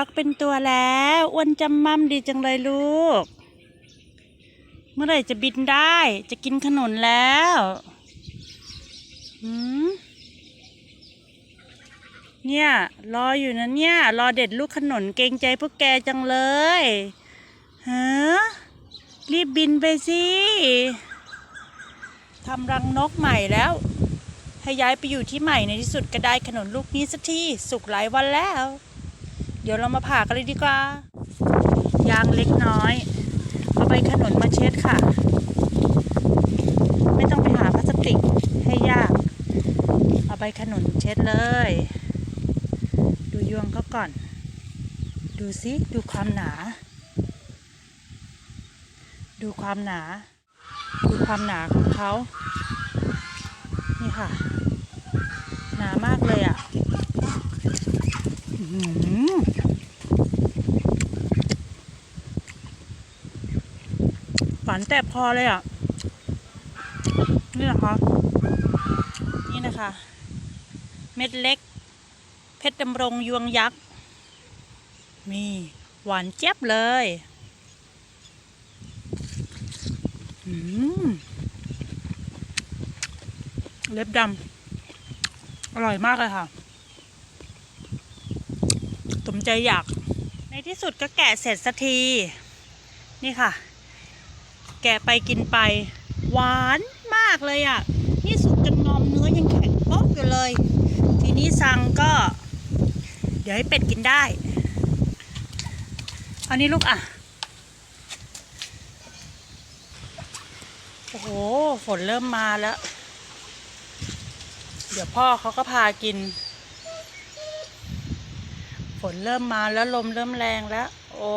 ฟักเป็นตัวแล้วอ้วนจำมั่มดีจังเลยลูก เมื่อไหร่จะบินได้ จะกินขนุนแล้วหืมเนี่ยรออยู่นะเนี่ย รอเด็ดลูกขนุนเกรงใจพวกแกจังเลยฮะรีบบินไปสิทำรังนกใหม่แล้วให้ย้ายไปอยู่ที่ใหม่ในที่สุดก็ได้ขนุนลูกนี้สักทีสุกหลายวันแล้ว เดี๋ยวเรามาผ่ากันเลยดีกว่า ยางเล็กน้อยเอาใบขนุนมาเช็ดค่ะ ไม่ต้องไปหาพลาสติกให้ยาก เอาใบขนุนเช็ดเลย ดูยวงเขาก่อน ดูสิดูความหนา ดูความหนา ดูความหนาของเขานี่ค่ะ หนามากเลยอะอื้อหือหวานแต่พอเลยอะ นี่นะคะ นี่นะคะ เม็ดเล็ก เพชรดำรงยวงยักษ์มีหวานเจี๊ยบเลยอืมเล็บดำ อร่อยมากเลยค่ะสมใจอยาก ในที่สุดก็แกะเสร็จสักที นี่ค่ะ แกะไปกินไป หวานมากเลยอะ่ะ นี่สุกจนงอมเนื้อยังแข็งป๊อกอยู่เลย ทีนี้สั่งก็ เดี๋ยวให้เป็ดกินได้เอานี้ลูกอะ โอ้โห ฝนเริ่มมาแล้ว เดี๋ยวพ่อเขาก็พากิน ฝนเริ่มมาแล้วลมเริ่มแรงแล้ว โอ้